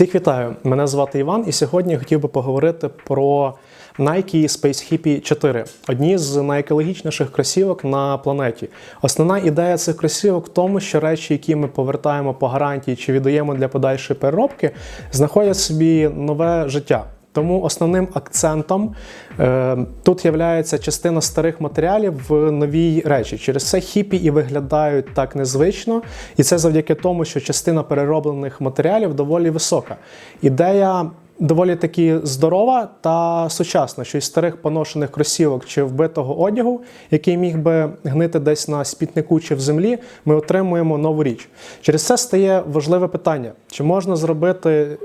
Всіх вітаю! Мене звати Іван, і сьогодні я хотів би поговорити про Nike Space Hippie 4, одні з найекологічніших кросівок на планеті. Основна ідея цих кросівок в тому, що речі, які ми повертаємо по гарантії чи віддаємо для подальшої переробки, знаходять собі нове життя. Тому основним акцентом е, тут є частина старих матеріалів в новій речі. Через це хіпі і виглядають так незвично, і це завдяки тому, що частина перероблених матеріалів доволі висока. Ідея. Доволі таки здорова та сучасна, що із старих поношених кросівок чи вбитого одягу, який міг би гнити десь на спітнику чи в землі, ми отримуємо нову річ. Через це стає важливе питання: чи можна зробити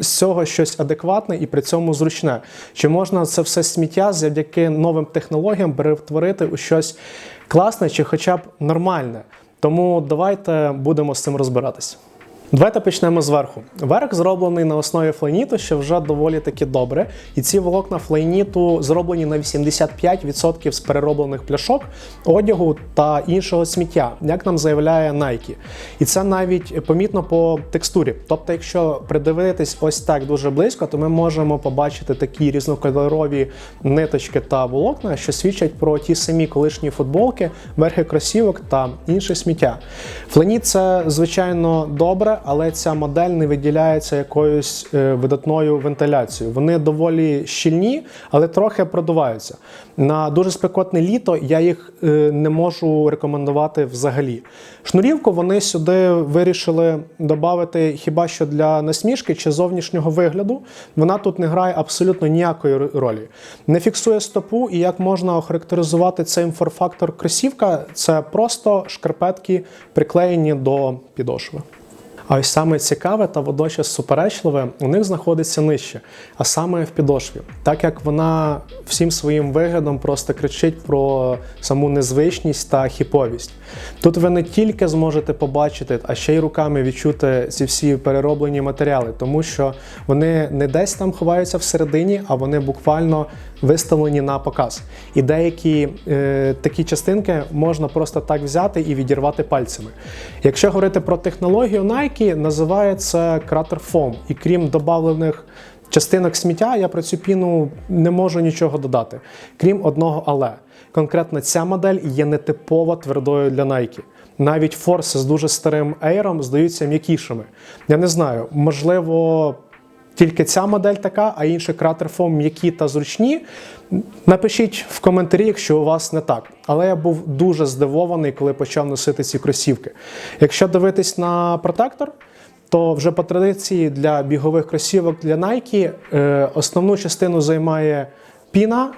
з цього щось адекватне і при цьому зручне. Чи можна це все сміття завдяки новим технологіям перетворити у щось класне чи хоча б нормальне? Тому давайте будемо з цим розбиратись. Давайте почнемо зверху. Верх зроблений на основі флейніту, що вже доволі таки добре. І ці волокна флейніту зроблені на 85% з перероблених пляшок, одягу та іншого сміття, як нам заявляє Nike. І це навіть помітно по текстурі. Тобто, якщо придивитись ось так дуже близько, то ми можемо побачити такі різнокольорові ниточки та волокна, що свідчать про ті самі колишні футболки, верхи кросівок та інше сміття. Флейніт це звичайно добре але ця модель не виділяється якоюсь е, видатною вентиляцією. Вони доволі щільні, але трохи продуваються. На дуже спекотне літо я їх е, не можу рекомендувати взагалі. Шнурівку вони сюди вирішили додати хіба що для насмішки чи зовнішнього вигляду. Вона тут не грає абсолютно ніякої ролі. Не фіксує стопу, і як можна охарактеризувати цей інформфактор кросівка, це просто шкарпетки приклеєні до підошви. А ось саме цікаве та водночас суперечливе у них знаходиться нижче, а саме в підошві, так як вона всім своїм виглядом просто кричить про саму незвичність та хіповість. Тут ви не тільки зможете побачити, а ще й руками відчути ці всі перероблені матеріали, тому що вони не десь там ховаються всередині, а вони буквально виставлені на показ. І деякі е, такі частинки можна просто так взяти і відірвати пальцями. Якщо говорити про технологію Nike, називає це кратер Foam. І крім додавлених частинок сміття, я про цю піну не можу нічого додати, крім одного але. Конкретно ця модель є нетипово твердою для Nike. Навіть форси з дуже старим ейром здаються м'якішими. Я не знаю, можливо. Тільки ця модель така, а інші кратерфом м'які та зручні. Напишіть в коментарі, якщо у вас не так. Але я був дуже здивований, коли почав носити ці кросівки. Якщо дивитись на протектор, то вже по традиції для бігових кросівок для Nike е, основну частину займає піна.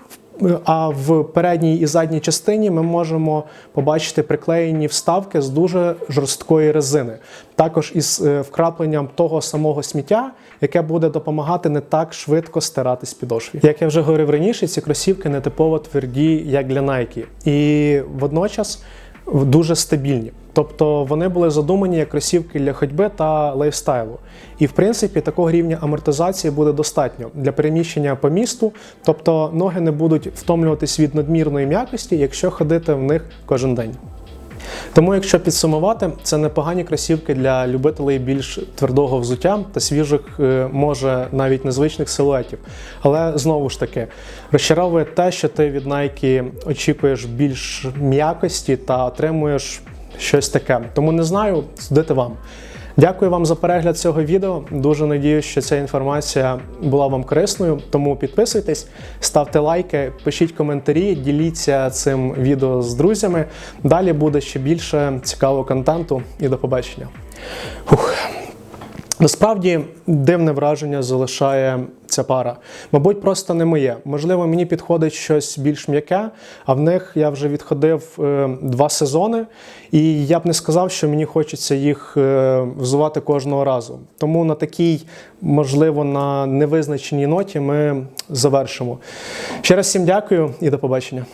А в передній і задній частині ми можемо побачити приклеєні вставки з дуже жорсткої резини, також із е, вкрапленням того самого сміття, яке буде допомагати не так швидко стиратись підошві. Як я вже говорив раніше, ці кросівки не типово тверді, як для Nike. і водночас дуже стабільні. Тобто вони були задумані як кросівки для ходьби та лайфстайлу. І в принципі такого рівня амортизації буде достатньо для переміщення по місту, тобто ноги не будуть втомлюватись від надмірної м'якості, якщо ходити в них кожен день. Тому, якщо підсумувати, це непогані кросівки для любителей більш твердого взуття та свіжих, е, може навіть незвичних силуетів. Але знову ж таки, розчаровує те, що ти від Nike очікуєш більш м'якості та отримуєш щось таке. Тому не знаю, судити вам. Дякую вам за перегляд цього відео. Дуже надію, що ця інформація була вам корисною. Тому підписуйтесь, ставте лайки, пишіть коментарі, діліться цим відео з друзями. Далі буде ще більше цікавого контенту і до побачення. Фух. Насправді дивне враження залишає ця пара. Мабуть, просто не моє. Можливо, мені підходить щось більш м'яке, а в них я вже відходив е, два сезони, і я б не сказав, що мені хочеться їх е, взувати кожного разу. Тому на такій, можливо, на невизначеній ноті ми завершимо. Ще раз всім дякую і до побачення.